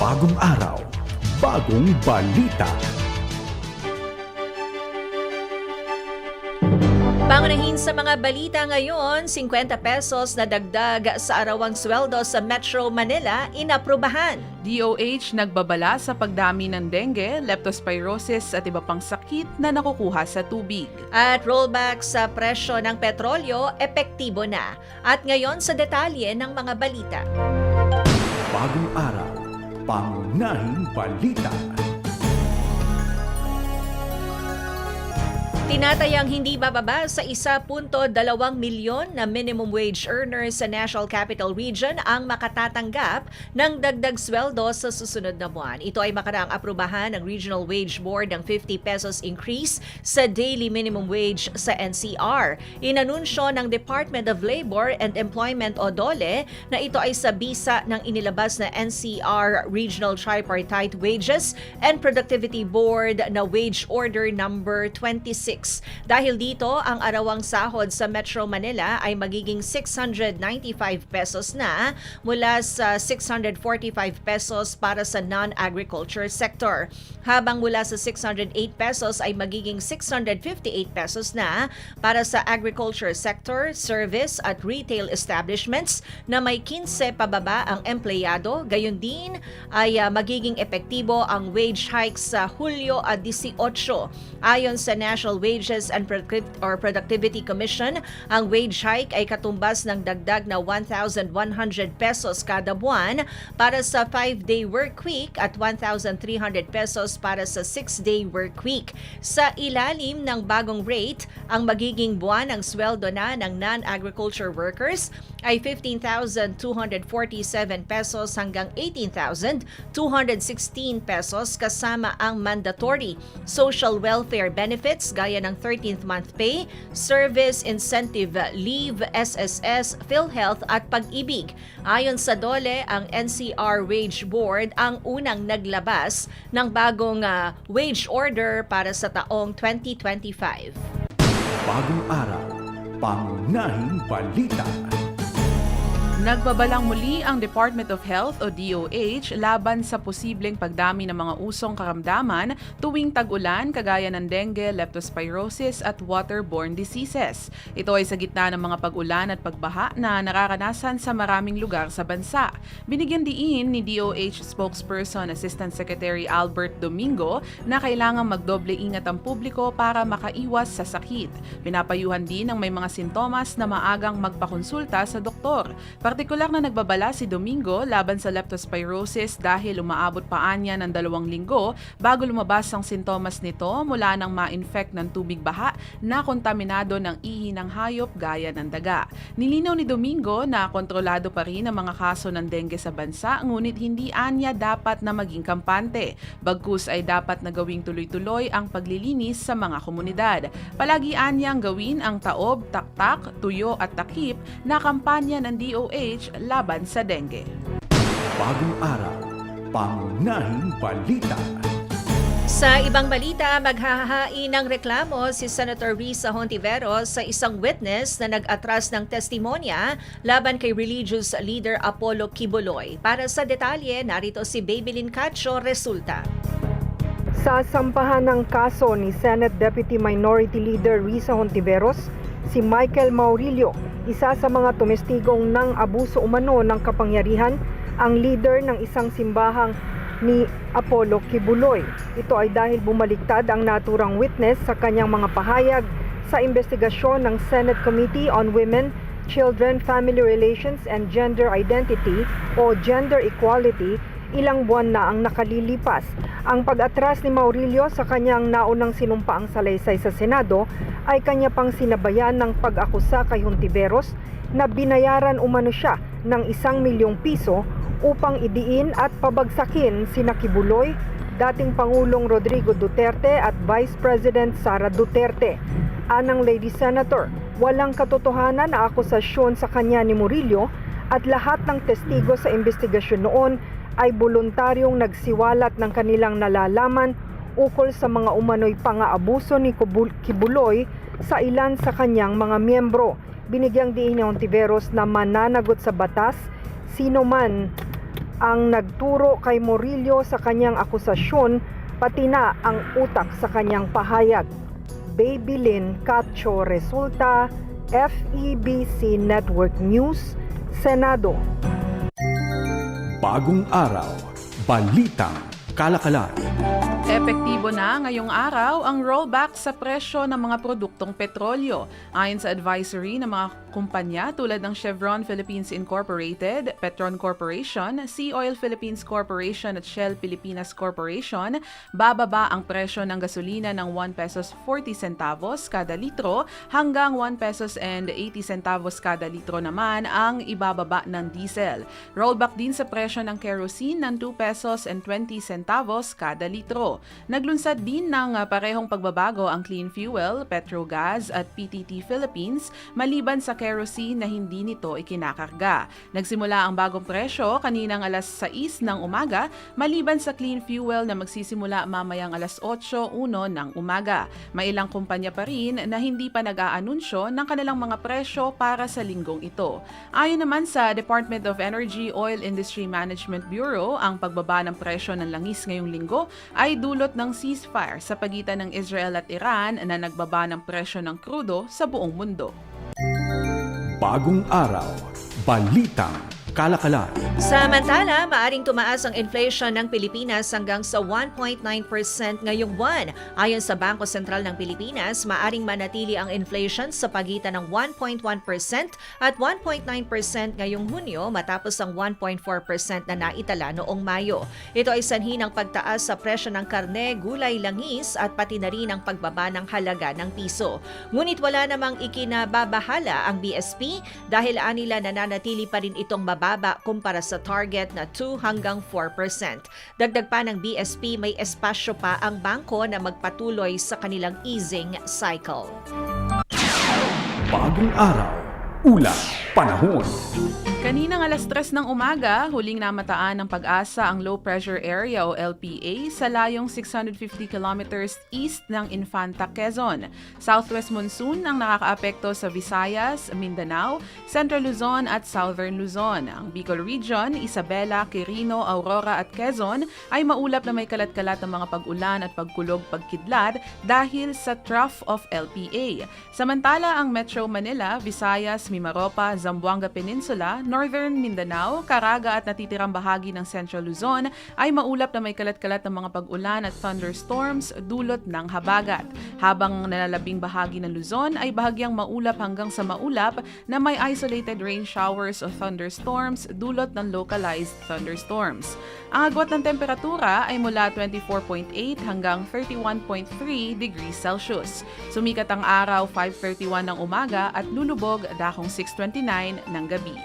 Bagong araw, bagong balita. Pangunahin sa mga balita ngayon, 50 pesos na dagdag sa arawang sweldo sa Metro Manila inaprubahan. DOH nagbabala sa pagdami ng dengue, leptospirosis at iba pang sakit na nakukuha sa tubig. At rollback sa presyo ng petrolyo, epektibo na. At ngayon sa detalye ng mga balita. Bagong araw, pangunahing balita. Tinatayang hindi bababa sa 1.2 milyon na minimum wage earners sa National Capital Region ang makatatanggap ng dagdag sweldo sa susunod na buwan. Ito ay makaraang aprubahan ng Regional Wage Board ng 50 pesos increase sa daily minimum wage sa NCR. Inanunsyo ng Department of Labor and Employment o DOLE na ito ay sa bisa ng inilabas na NCR Regional Tripartite Wages and Productivity Board na Wage Order number 26. Dahil dito, ang arawang sahod sa Metro Manila ay magiging 695 pesos na mula sa 645 pesos para sa non-agriculture sector. Habang mula sa 608 pesos ay magiging 658 pesos na para sa agriculture sector, service at retail establishments na may 15 pababa ang empleyado. Gayon din ay ah, magiging epektibo ang wage hike sa Hulyo at 18. Ayon sa National Wages and or Productivity Commission, ang wage hike ay katumbas ng dagdag na 1,100 pesos kada buwan para sa 5-day work week at 1,300 pesos para sa 6-day work week. Sa ilalim ng bagong rate, ang magiging buwan ng sweldo na ng non-agriculture workers ay 15,247 pesos hanggang 18,216 pesos kasama ang mandatory social welfare benefits gaya ng 13th month pay, service incentive leave, SSS, PhilHealth at pag-ibig. Ayon sa DOLE, ang NCR Wage Board ang unang naglabas ng bagong ah, wage order para sa taong 2025. Bagong araw, pangunahing balita. Nagbabalang muli ang Department of Health o DOH laban sa posibleng pagdami ng mga usong karamdaman tuwing tag-ulan kagaya ng dengue, leptospirosis at waterborne diseases. Ito ay sa gitna ng mga pag-ulan at pagbaha na nararanasan sa maraming lugar sa bansa. Binigyan diin ni DOH spokesperson Assistant Secretary Albert Domingo na kailangang magdoble ingat ang publiko para makaiwas sa sakit. Pinapayuhan din ng may mga sintomas na maagang magpakonsulta sa doktor. Partikular na nagbabala si Domingo laban sa leptospirosis dahil umaabot pa anya ng dalawang linggo bago lumabas ang sintomas nito mula nang ma-infect ng tubig baha na kontaminado ng ihi ng hayop gaya ng daga. Nilinaw ni Domingo na kontrolado pa rin ang mga kaso ng dengue sa bansa ngunit hindi anya dapat na maging kampante. Bagkus ay dapat na gawing tuloy-tuloy ang paglilinis sa mga komunidad. Palagi anyang gawin ang taob, taktak, tuyo at takip na kampanya ng DOH laban sa dengue. Bagong araw, pangunahing balita. Sa ibang balita, maghahain ng reklamo si Senator Risa Hontiveros sa isang witness na nag-atras ng testimonya laban kay religious leader Apollo Kibuloy. Para sa detalye, narito si Babylin Cacho Resulta. Sa sampahan ng kaso ni Senate Deputy Minority Leader Risa Hontiveros, si Michael Maurilio, isa sa mga tumestigong ng abuso umano ng kapangyarihan, ang leader ng isang simbahang ni Apollo Kibuloy. Ito ay dahil bumaliktad ang naturang witness sa kanyang mga pahayag sa investigasyon ng Senate Committee on Women, Children, Family Relations and Gender Identity o Gender Equality ilang buwan na ang nakalilipas. Ang pag-atras ni Maurilio sa kanyang naunang sinumpaang salaysay sa Senado ay kanya pang sinabayan ng pag-akusa kay Hontiveros na binayaran umano siya ng isang milyong piso upang idiin at pabagsakin sina Kibuloy, dating Pangulong Rodrigo Duterte at Vice President Sara Duterte. Anang Lady Senator, walang katotohanan na akusasyon sa kanya ni Murillo at lahat ng testigo sa investigasyon noon ay voluntaryong nagsiwalat ng kanilang nalalaman ukol sa mga umano'y pang-aabuso ni Kibuloy sa ilan sa kanyang mga miyembro. Binigyang diin ni Ontiveros na mananagot sa batas sino man ang nagturo kay Murillo sa kanyang akusasyon pati na ang utak sa kanyang pahayag. Babylin Cacho Resulta, FEBC Network News, Senado. Bagong araw, balitang kalakalan. Epektibo na ngayong araw ang rollback sa presyo ng mga produktong petrolyo. Ayon sa advisory ng mga kumpanya tulad ng Chevron Philippines Incorporated, Petron Corporation, Sea Oil Philippines Corporation at Shell Pilipinas Corporation, bababa ang presyo ng gasolina ng 1 pesos 40 centavos kada litro hanggang 1 pesos and 80 centavos kada litro naman ang ibababa ng diesel. Rollback din sa presyo ng kerosene ng 2 pesos and 20 centavos kada litro. Naglunsad din ng parehong pagbabago ang clean fuel, Petrogas at PTT Philippines maliban sa kerosene na hindi nito ikinakarga. Nagsimula ang bagong presyo kaninang alas 6 ng umaga maliban sa clean fuel na magsisimula mamayang alas 8.01 ng umaga. May ilang kumpanya pa rin na hindi pa nag-aanunsyo ng kanilang mga presyo para sa linggong ito. Ayon naman sa Department of Energy Oil Industry Management Bureau, ang pagbaba ng presyo ng langis ngayong linggo ay dulot ng ceasefire sa pagitan ng Israel at Iran na nagbaba ng presyo ng krudo sa buong mundo. Bagong araw, balitang kalakalan. Samantala, maaring tumaas ang inflation ng Pilipinas hanggang sa 1.9% ngayong buwan. Ayon sa Bangko Sentral ng Pilipinas, maaring manatili ang inflation sa pagitan ng 1.1% at 1.9% ngayong Hunyo matapos ang 1.4% na naitala noong Mayo. Ito ay sanhi ng pagtaas sa presyo ng karne, gulay, langis at pati na rin ang pagbaba ng halaga ng piso. Ngunit wala namang ikinababahala ang BSP dahil anila nananatili pa rin itong mababa kumpara sa target na 2 hanggang 4%. Dagdag pa ng BSP, may espasyo pa ang bangko na magpatuloy sa kanilang easing cycle. Bagong araw, ulat panahon. Kaninang alas 3 ng umaga, huling namataan ng pag-asa ang low pressure area o LPA sa layong 650 kilometers east ng Infanta, Quezon. Southwest monsoon ang nakakaapekto sa Visayas, Mindanao, Central Luzon at Southern Luzon. Ang Bicol Region, Isabela, Quirino, Aurora at Quezon ay maulap na may kalat-kalat ng mga pag-ulan at pagkulog pagkidlat dahil sa trough of LPA. Samantala, ang Metro Manila, Visayas, Mimaropa, Zamboanga Peninsula, Northern Mindanao, Caraga at natitirang bahagi ng Central Luzon ay maulap na may kalat-kalat ng mga pag-ulan at thunderstorms dulot ng habagat. Habang nalalabing bahagi ng Luzon ay bahagyang maulap hanggang sa maulap na may isolated rain showers o thunderstorms dulot ng localized thunderstorms. Ang agwat ng temperatura ay mula 24.8 hanggang 31.3 degrees Celsius. Sumikat ang araw 5.31 ng umaga at lulubog dakong 6.29 ng gabi.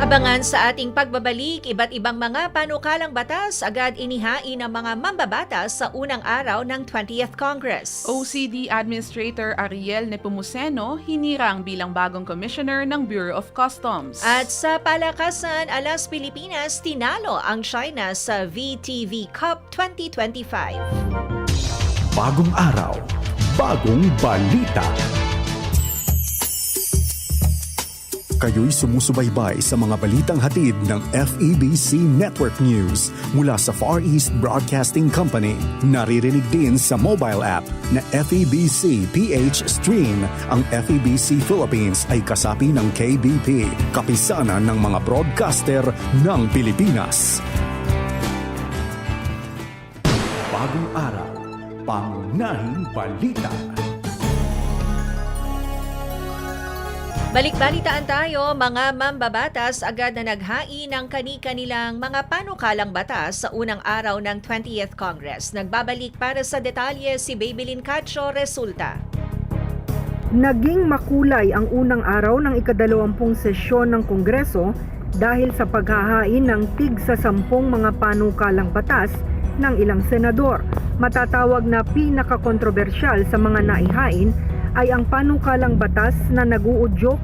Abangan sa ating pagbabalik, iba't ibang mga panukalang batas agad inihain ng mga mambabatas sa unang araw ng 20th Congress. OCD Administrator Ariel Nepomuceno hinirang bilang bagong commissioner ng Bureau of Customs. At sa palakasan, Alas Pilipinas tinalo ang China sa VTV Cup 2025. Bagong araw, bagong balita. Kayo'y sumusubaybay sa mga balitang hatid ng FEBC Network News mula sa Far East Broadcasting Company. Naririnig din sa mobile app na FEBC PH Stream. Ang FEBC Philippines ay kasapi ng KBP, kapisanan ng mga broadcaster ng Pilipinas. Bagong araw, pangunahing balita. Balik-balitaan tayo, mga mambabatas agad na naghain ng kani-kanilang mga panukalang batas sa unang araw ng 20th Congress. Nagbabalik para sa detalye si Babylin Cacho Resulta. Naging makulay ang unang araw ng ikadalawampung sesyon ng Kongreso dahil sa paghahain ng tig sa sampung mga panukalang batas ng ilang senador. Matatawag na pinakakontrobersyal sa mga naihain ay ang panukalang batas na naguudyok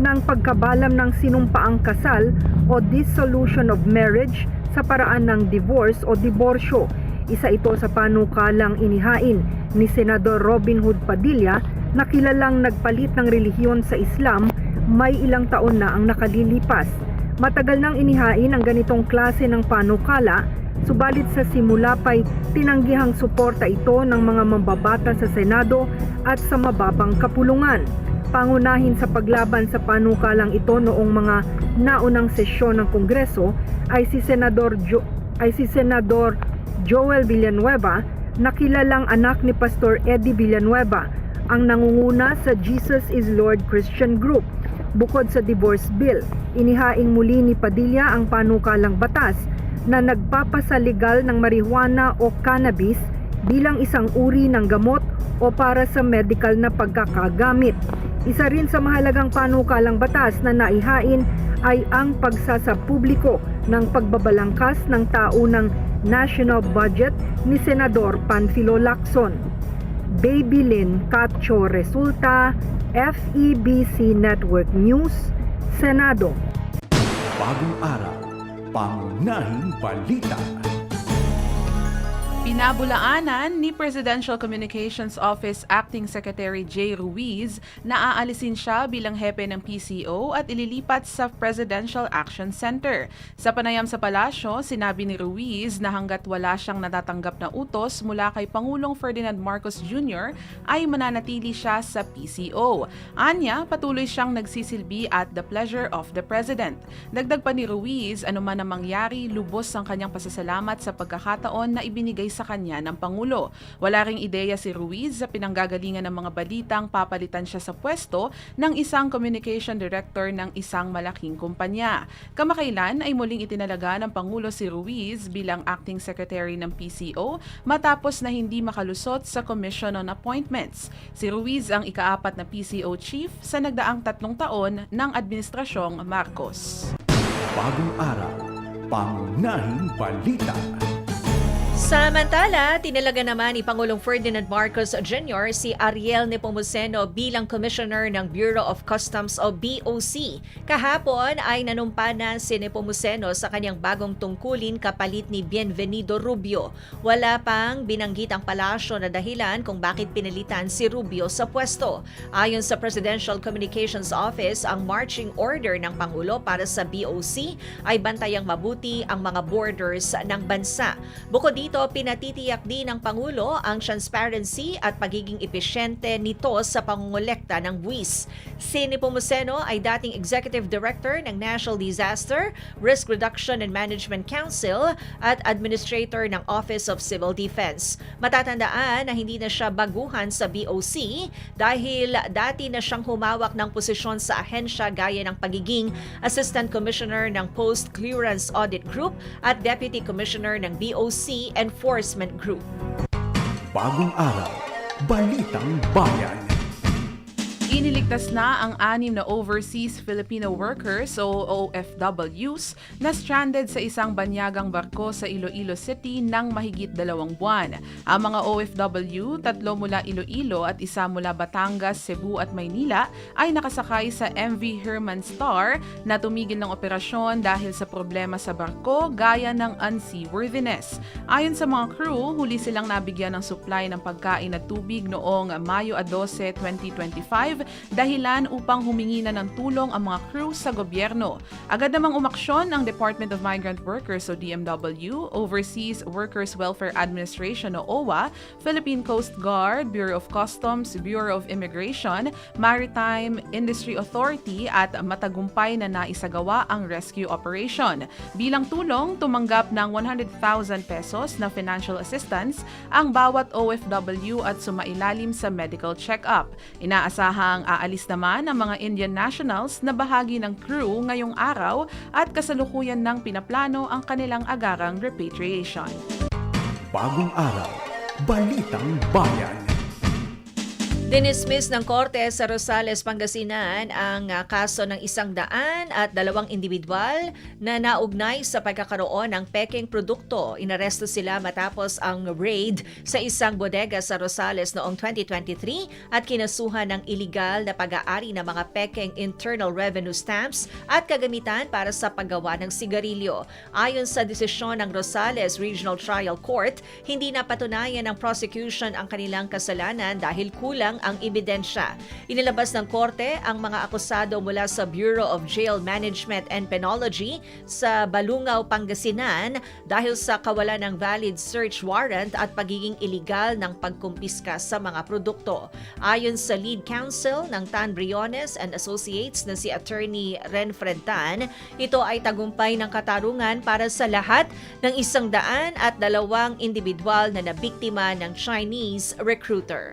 ng pagkabalam ng sinumpaang kasal o dissolution of marriage sa paraan ng divorce o diborsyo. Isa ito sa panukalang inihain ni Senador Robin Hood Padilla na kilalang nagpalit ng relihiyon sa Islam may ilang taon na ang nakalilipas. Matagal nang inihain ang ganitong klase ng panukala, subalit sa simula pa'y tinanggihang suporta ito ng mga mambabata sa Senado at sa mababang kapulungan. Pangunahin sa paglaban sa panukalang ito noong mga naunang sesyon ng Kongreso ay si Senador jo- ay si Senador Joel Villanueva na kilalang anak ni Pastor Eddie Villanueva ang nangunguna sa Jesus is Lord Christian Group. Bukod sa divorce bill, inihaing muli ni Padilla ang panukalang batas na nagpapasaligal ng marijuana o cannabis bilang isang uri ng gamot o para sa medical na pagkakagamit. Isa rin sa mahalagang panukalang batas na naihain ay ang pagsasapubliko ng pagbabalangkas ng taunang national budget ni Senador Panfilo Lacson. Baby Lynn Cacho Resulta, FEBC Network News, Senado. Bagong araw, pangunahing balita. Pinabulaanan ni Presidential Communications Office Acting Secretary Jay Ruiz na aalisin siya bilang hepe ng PCO at ililipat sa Presidential Action Center. Sa panayam sa palasyo, sinabi ni Ruiz na hanggat wala siyang natatanggap na utos mula kay Pangulong Ferdinand Marcos Jr. ay mananatili siya sa PCO. Anya, patuloy siyang nagsisilbi at the pleasure of the President. Dagdag pa ni Ruiz, anuman ang mangyari, lubos ang kanyang pasasalamat sa pagkakataon na ibinigay sa kanya ng Pangulo. Wala ring ideya si Ruiz sa pinanggagalingan ng mga balitang papalitan siya sa pwesto ng isang communication director ng isang malaking kumpanya. Kamakailan ay muling itinalaga ng Pangulo si Ruiz bilang acting secretary ng PCO matapos na hindi makalusot sa Commission on Appointments. Si Ruiz ang ikaapat na PCO chief sa nagdaang tatlong taon ng Administrasyong Marcos. Bagong araw, pangunahing balita. Samantala, tinalaga naman ni Pangulong Ferdinand Marcos Jr. si Ariel Nepomuceno bilang Commissioner ng Bureau of Customs o BOC. Kahapon ay nanumpa na si Nepomuceno sa kanyang bagong tungkulin kapalit ni Bienvenido Rubio. Wala pang binanggit ang palasyo na dahilan kung bakit pinalitan si Rubio sa pwesto. Ayon sa Presidential Communications Office, ang marching order ng Pangulo para sa BOC ay bantayang mabuti ang mga borders ng bansa. Bukod dito, pinatitiyak din ng Pangulo ang transparency at pagiging epesyente nito sa pangungulekta ng buwis. Si Nepomuceno ay dating Executive Director ng National Disaster, Risk Reduction and Management Council at Administrator ng Office of Civil Defense. Matatandaan na hindi na siya baguhan sa BOC dahil dati na siyang humawak ng posisyon sa ahensya gaya ng pagiging Assistant Commissioner ng Post Clearance Audit Group at Deputy Commissioner ng BOC Enforcement Group. Bagong araw, balitang bayan. Iniligtas na ang anim na overseas Filipino workers o OFWs na stranded sa isang banyagang barko sa Iloilo City ng mahigit dalawang buwan. Ang mga OFW, tatlo mula Iloilo at isa mula Batangas, Cebu at Maynila ay nakasakay sa MV Herman Star na tumigil ng operasyon dahil sa problema sa barko gaya ng unseaworthiness. Ayon sa mga crew, huli silang nabigyan ng supply ng pagkain at tubig noong Mayo 12, 2025 dahilan upang humingi na ng tulong ang mga crew sa gobyerno. Agad namang umaksyon ang Department of Migrant Workers o DMW, Overseas Workers Welfare Administration o OWA, Philippine Coast Guard, Bureau of Customs, Bureau of Immigration, Maritime Industry Authority at matagumpay na naisagawa ang rescue operation. Bilang tulong, tumanggap ng 100,000 pesos na financial assistance ang bawat OFW at sumailalim sa medical check-up. Inaasahang aalis naman ang mga Indian nationals na bahagi ng crew ngayong araw at kasalukuyan ng pinaplano ang kanilang agarang repatriation. Bagong araw, balitang bayan. Dinismiss ng Korte sa Rosales, Pangasinan ang ah, kaso ng isang daan at dalawang individual na naugnay sa pagkakaroon ng peking produkto. Inaresto sila matapos ang raid sa isang bodega sa Rosales noong 2023 at kinasuhan ng iligal na pag-aari ng mga peking internal revenue stamps at kagamitan para sa paggawa ng sigarilyo. Ayon sa desisyon ng Rosales Regional Trial Court, hindi napatunayan ng prosecution ang kanilang kasalanan dahil kulang ang ebidensya. Inilabas ng korte ang mga akusado mula sa Bureau of Jail Management and Penology sa Balungaw, Pangasinan dahil sa kawalan ng valid search warrant at pagiging iligal ng pagkumpiska sa mga produkto. Ayon sa lead counsel ng Tan Briones and Associates na si Attorney Renfred Tan, ito ay tagumpay ng katarungan para sa lahat ng isang daan at dalawang individual na nabiktima ng Chinese recruiter.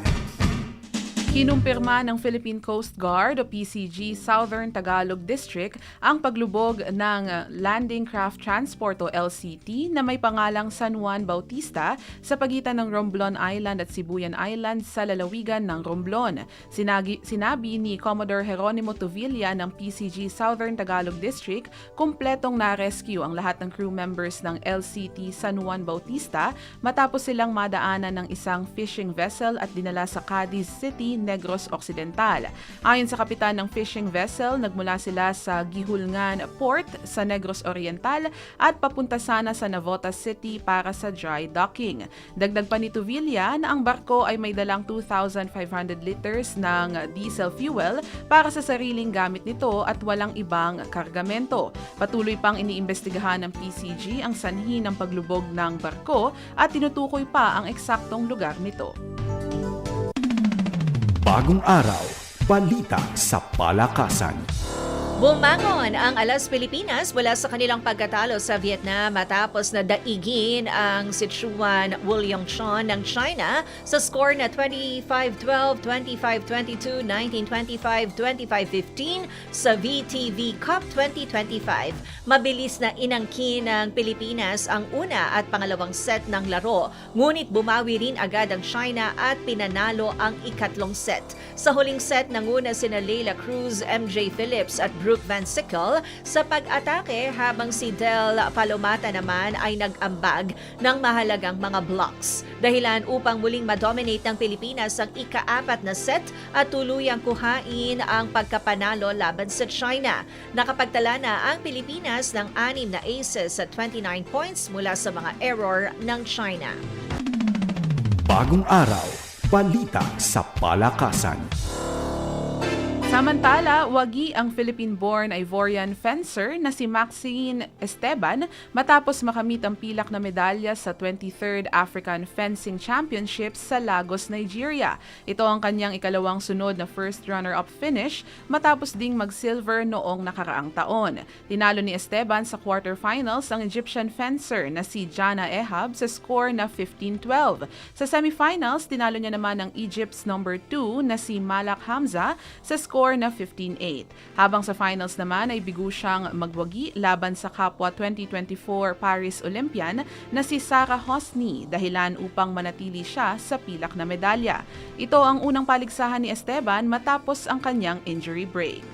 Kinumpirma ng Philippine Coast Guard o PCG Southern Tagalog District ang paglubog ng Landing Craft Transport o LCT na may pangalang San Juan Bautista sa pagitan ng Romblon Island at Sibuyan Island sa lalawigan ng Romblon. Sinagi, sinabi ni Commodore Jeronimo Tuvilla ng PCG Southern Tagalog District, kumpletong na-rescue ang lahat ng crew members ng LCT San Juan Bautista matapos silang madaanan ng isang fishing vessel at dinala sa Cadiz City, Negros Occidental. Ayon sa kapitan ng fishing vessel, nagmula sila sa Gihulngan Port sa Negros Oriental at papunta sana sa Navotas City para sa dry docking. Dagdag pa ni Tuvilla na ang barko ay may dalang 2,500 liters ng diesel fuel para sa sariling gamit nito at walang ibang kargamento. Patuloy pang iniimbestigahan ng PCG ang sanhi ng paglubog ng barko at tinutukoy pa ang eksaktong lugar nito. Bagong araw, Balita sa Palakasan. Bumangon ang Alas Pilipinas mula sa kanilang pagkatalo sa Vietnam matapos na daigin ang Sichuan William Chon ng China sa score na 25-12, 25-22, 19-25, 25-15 sa VTV Cup 2025. Mabilis na inangkin ng Pilipinas ang una at pangalawang set ng laro, ngunit bumawi rin agad ang China at pinanalo ang ikatlong set. Sa huling set, nanguna sina Leila Cruz, MJ Phillips at Brooke Van Sickle sa pag-atake habang si Del Palomata naman ay nag-ambag ng mahalagang mga blocks. Dahilan upang muling madominate ng Pilipinas ang ika-apat na set at tuluyang kuhain ang pagkapanalo laban sa China. Nakapagtala na ang Pilipinas ng anim na aces sa 29 points mula sa mga error ng China. Bagong araw, Balita sa Palakasan. Samantala, wagi ang Philippine-born Ivorian fencer na si Maxine Esteban matapos makamit ang pilak na medalya sa 23rd African Fencing Championships sa Lagos, Nigeria. Ito ang kanyang ikalawang sunod na first runner-up finish matapos ding mag-silver noong nakaraang taon. Tinalo ni Esteban sa quarterfinals ang Egyptian fencer na si Jana Ehab sa score na 15-12. Sa semifinals, tinalo niya naman ang Egypt's number 2 na si Malak Hamza sa score na 15-8. Habang sa finals naman ay bigo siyang magwagi laban sa kapwa 2024 Paris Olympian na si Sarah Hosni dahilan upang manatili siya sa pilak na medalya. Ito ang unang paligsahan ni Esteban matapos ang kanyang injury break.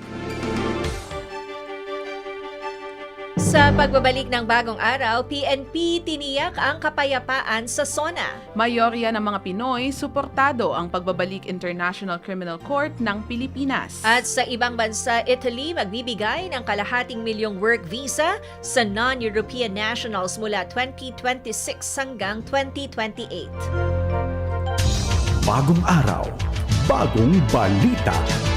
Sa pagbabalik ng bagong araw, PNP tiniyak ang kapayapaan sa SONA. Mayorya ng mga Pinoy suportado ang pagbabalik International Criminal Court ng Pilipinas. At sa ibang bansa, Italy magbibigay ng kalahating milyong work visa sa non-European nationals mula 2026 hanggang 2028. Bagong araw, bagong balita.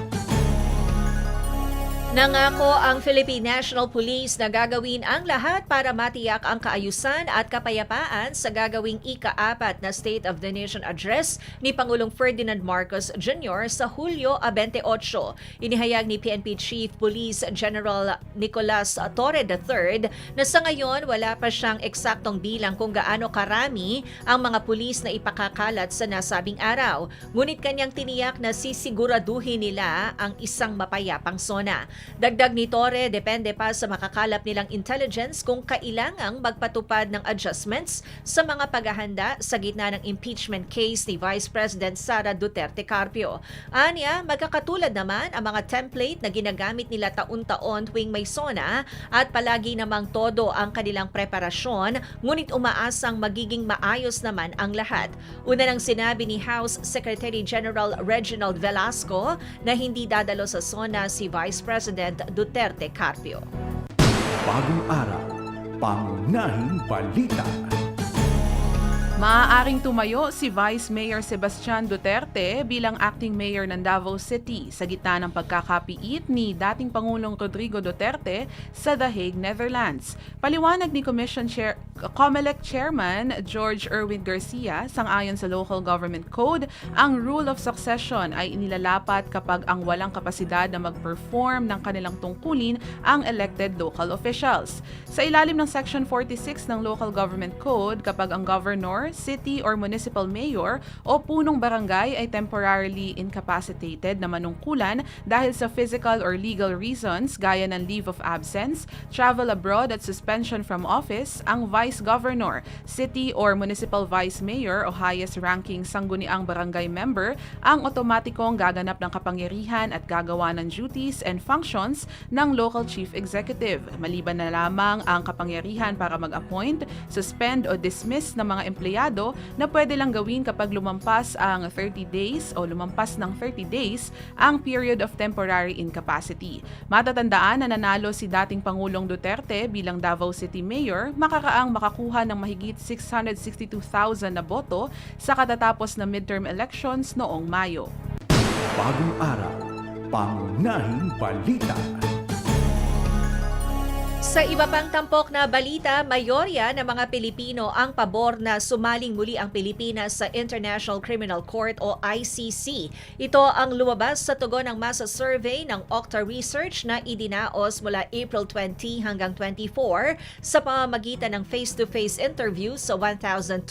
Nangako ang Philippine National Police na gagawin ang lahat para matiyak ang kaayusan at kapayapaan sa gagawing ika-apat na State of the Nation Address ni Pangulong Ferdinand Marcos Jr. sa Hulyo 28. Inihayag ni PNP Chief Police General Nicolas Torre III na sa ngayon wala pa siyang eksaktong bilang kung gaano karami ang mga pulis na ipakakalat sa nasabing araw. Ngunit kanyang tiniyak na sisiguraduhin nila ang isang mapayapang sona. Dagdag ni Torre, depende pa sa makakalap nilang intelligence kung kailangang magpatupad ng adjustments sa mga paghahanda sa gitna ng impeachment case ni Vice President Sara Duterte Carpio. Anya, magkakatulad naman ang mga template na ginagamit nila taon-taon tuwing may SONA at palagi namang todo ang kanilang preparasyon, ngunit umaasang magiging maayos naman ang lahat. Una nang sinabi ni House Secretary General Reginald Velasco na hindi dadalo sa SONA si Vice President Duterte Carpio. Bagong araw, pangunahing balita. Maaaring tumayo si Vice Mayor Sebastian Duterte bilang acting mayor ng Davao City sa gitna ng pagkakapiit ni dating Pangulong Rodrigo Duterte sa The Hague, Netherlands. Paliwanag ni Commission Chair, COMELEC Chairman George Erwin Garcia, sangayon sa Local Government Code, ang rule of succession ay inilalapat kapag ang walang kapasidad na mag-perform ng kanilang tungkulin ang elected local officials. Sa ilalim ng Section 46 ng Local Government Code, kapag ang governor, city or municipal mayor o punong barangay ay temporarily incapacitated na manungkulan dahil sa physical or legal reasons gaya ng leave of absence, travel abroad at suspension from office, ang vice governor, city or municipal vice mayor o highest ranking sangguniang barangay member ang otomatikong gaganap ng kapangyarihan at gagawa ng duties and functions ng local chief executive. Maliban na lamang ang kapangyarihan para mag-appoint, suspend o dismiss ng mga empleyado na pwede lang gawin kapag lumampas ang 30 days o lumampas ng 30 days ang period of temporary incapacity. Matatandaan na nanalo si dating Pangulong Duterte bilang Davao City Mayor, makakaang makakuha ng mahigit 662,000 na boto sa katatapos na midterm elections noong Mayo. Bagong araw, pangunahing balita. Sa iba pang tampok na balita, mayorya ng mga Pilipino ang pabor na sumaling muli ang Pilipinas sa International Criminal Court o ICC. Ito ang lumabas sa tugon ng masa survey ng Okta Research na idinaos mula April 20 hanggang 24 sa pamamagitan ng face-to-face interview sa 1,200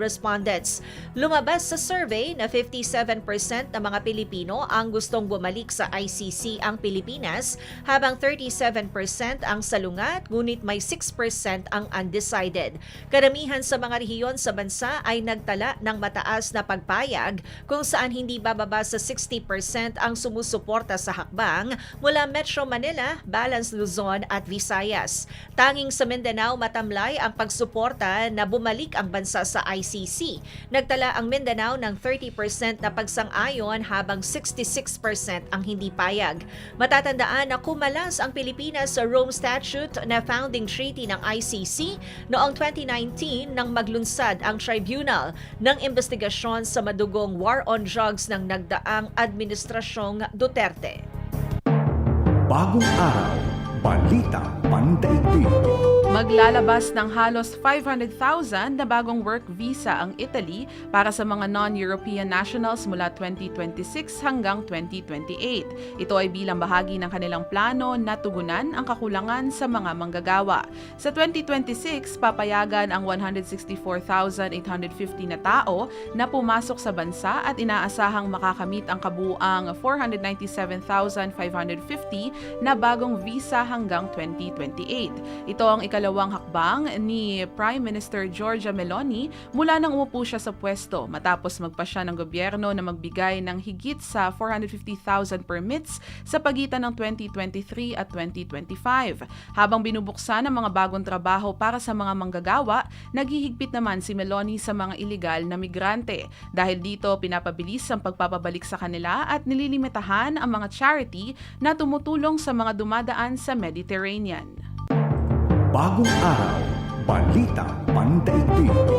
respondents. Lumabas sa survey na 57% ng mga Pilipino ang gustong bumalik sa ICC ang Pilipinas habang 37% ang salungat ngunit may 6% ang undecided. Karamihan sa mga rehiyon sa bansa ay nagtala ng mataas na pagpayag kung saan hindi bababa sa 60% ang sumusuporta sa hakbang mula Metro Manila, Balance Luzon at Visayas. Tanging sa Mindanao matamlay ang pagsuporta na bumalik ang bansa sa ICC. Nagtala ang Mindanao ng 30% na pagsang-ayon habang 66% ang hindi payag. Matatandaan na kumalas ang Pilipinas sa Rome Statute na founding treaty ng ICC noong 2019 nang maglunsad ang tribunal ng investigasyon sa madugong war on drugs ng nagdaang administrasyong Duterte. Bagong araw, balita pandaigdig. Maglalabas ng halos 500,000 na bagong work visa ang Italy para sa mga non-European nationals mula 2026 hanggang 2028. Ito ay bilang bahagi ng kanilang plano na tugunan ang kakulangan sa mga manggagawa. Sa 2026, papayagan ang 164,850 na tao na pumasok sa bansa at inaasahang makakamit ang kabuang 497,550 na bagong visa hanggang 2028. Ito ang ikalawang hakbang ni Prime Minister Giorgia Meloni mula nang umupo siya sa pwesto matapos magpasya ng gobyerno na magbigay ng higit sa 450,000 permits sa pagitan ng 2023 at 2025. Habang binubuksan ang mga bagong trabaho para sa mga manggagawa, naghihigpit naman si Meloni sa mga ilegal na migrante. Dahil dito, pinapabilis ang pagpapabalik sa kanila at nililimitahan ang mga charity na tumutulong sa mga dumadaan sa Mediterranean. Bagong araw, balita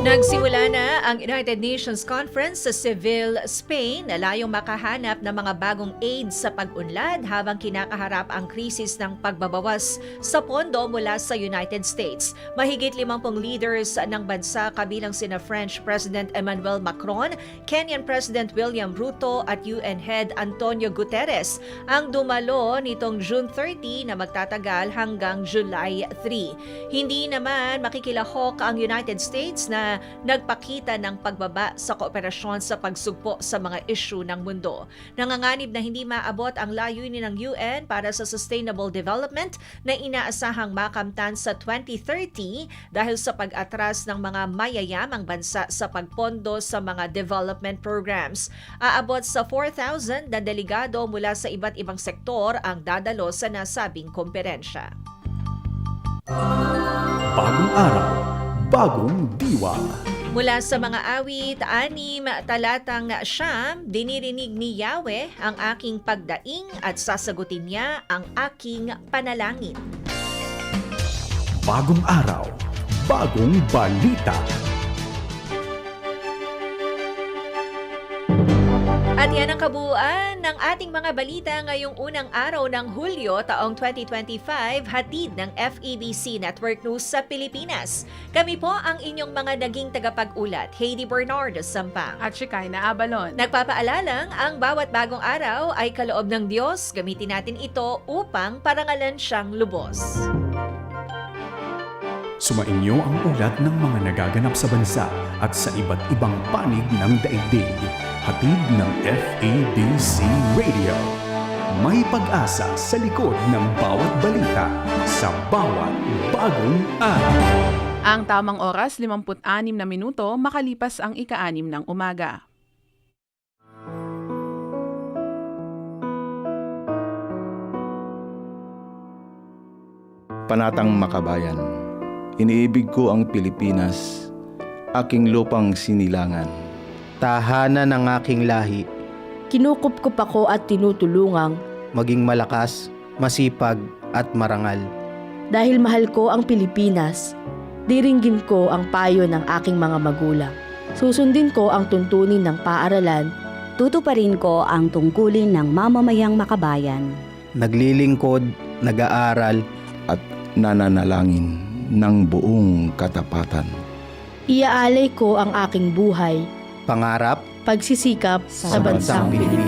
Nagsimula na ang United Nations Conference sa Seville, Spain na layong makahanap ng mga bagong aid sa pag-unlad habang kinakaharap ang krisis ng pagbabawas sa pondo mula sa United States. Mahigit 50 leaders ng bansa kabilang sina French President Emmanuel Macron, Kenyan President William Ruto at UN Head Antonio Guterres ang dumalo nitong June 30 na magtatagal hanggang July 3. Hindi naman makikilahok ang United States na nagpakita ng pagbaba sa kooperasyon sa pagsugpo sa mga isyu ng mundo. Nanganganib na hindi maabot ang layunin ng UN para sa sustainable development na inaasahang makamtan sa 2030 dahil sa pag-atras ng mga mayayamang bansa sa pagpondo sa mga development programs. Aabot sa 4,000 na delegado mula sa iba't ibang sektor ang dadalo sa nasabing komperensya. Bagong araw, bagong diwa. Mula sa mga awit, anim, talatang siyam, dinirinig ni Yahweh ang aking pagdaing at sasagutin niya ang aking panalangin. Bagong araw, bagong balita. At yan ang kabuuan ng ating mga balita ngayong unang araw ng Hulyo taong 2025 hatid ng FEBC Network News sa Pilipinas. Kami po ang inyong mga naging tagapag-ulat, Heidi Bernardo Sampang. At Shekinah Abalon. Nagpapaalalang ang bawat bagong araw ay kaloob ng Diyos. Gamitin natin ito upang parangalan siyang lubos. Sumainyo ang ulat ng mga nagaganap sa bansa at sa iba't ibang panig ng daigdig. Hatid ng FABC Radio. May pag-asa sa likod ng bawat balita sa bawat bagong araw. Ang tamang oras, 56 na minuto, makalipas ang ika-anim ng umaga. Panatang Makabayan. Iniibig ko ang Pilipinas, aking lupang sinilangan. Tahanan ng aking lahi, Kinukupkup ako at tinutulungang maging malakas, masipag at marangal. dahil mahal ko ang Pilipinas. Diringgin ko ang payo ng aking mga magulang. Susundin ko ang tuntunin ng paaralan. Tutuparin ko ang tungkulin ng mamamayang makabayan. Naglilingkod, nag-aaral, Nananalangin ng buong katapatan. Iaalay ko ang aking buhay, pangarap pagsisikap sa Sa bansang bansang Pilipinas.